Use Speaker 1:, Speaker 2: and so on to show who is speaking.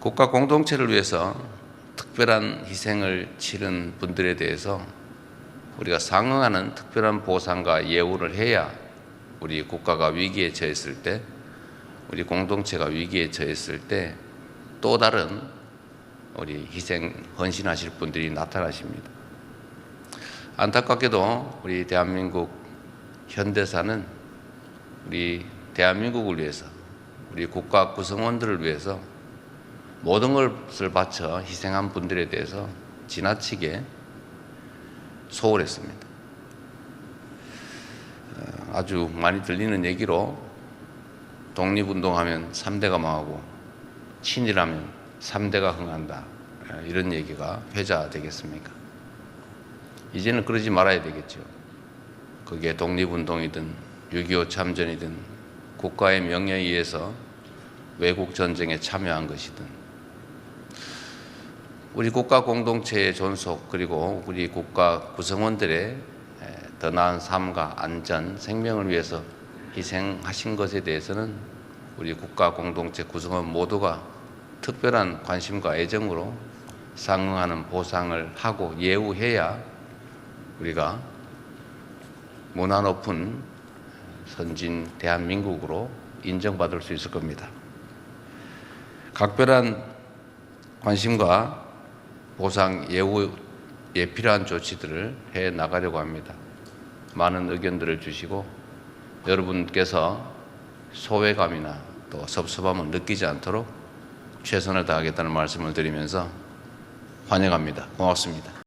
Speaker 1: 국가 공동체를 위해서 특별한 희생을 치른 분들에 대해서 우리가 상응하는 특별한 보상과 예우를 해야 우리 국가가 위기에 처했을 때 우리 공동체가 위기에 처했을 때 또 다른 우리 희생 헌신하실 분들이 나타나십니다. 안타깝게도 우리 대한민국 현대사는 우리 대한민국을 위해서 우리 국가 구성원들을 위해서 모든 것을 바쳐 희생한 분들에 대해서 지나치게 소홀했습니다. 어, 아주 많이 들리는 얘기로 독립운동하면 3대가 망하고 친일하면 3대가 흥한다. 예, 이런 얘기가 회자 되겠습니까? 이제는 그러지 말아야 되겠죠. 그게 독립운동이든 6.25 참전이든 국가의 명령에 의해서 외국 전쟁에 참여한 것이든 우리 국가 공동체의 존속 그리고 우리 국가 구성원들의 더 나은 삶과 안전, 생명을 위해서 희생하신 것에 대해서는 우리 국가 공동체 구성원 모두가 특별한 관심과 애정으로 상응하는 보상을 하고 예우해야 우리가 문화 높은 선진 대한민국으로 인정받을 수 있을 겁니다. 각별한 관심과 보상 예우에 필요한 조치들을 해 나가려고 합니다. 많은 의견들을 주시고 여러분께서 소외감이나 또 섭섭함을 느끼지 않도록 최선을 다하겠다는 말씀을 드리면서 환영합니다. 고맙습니다.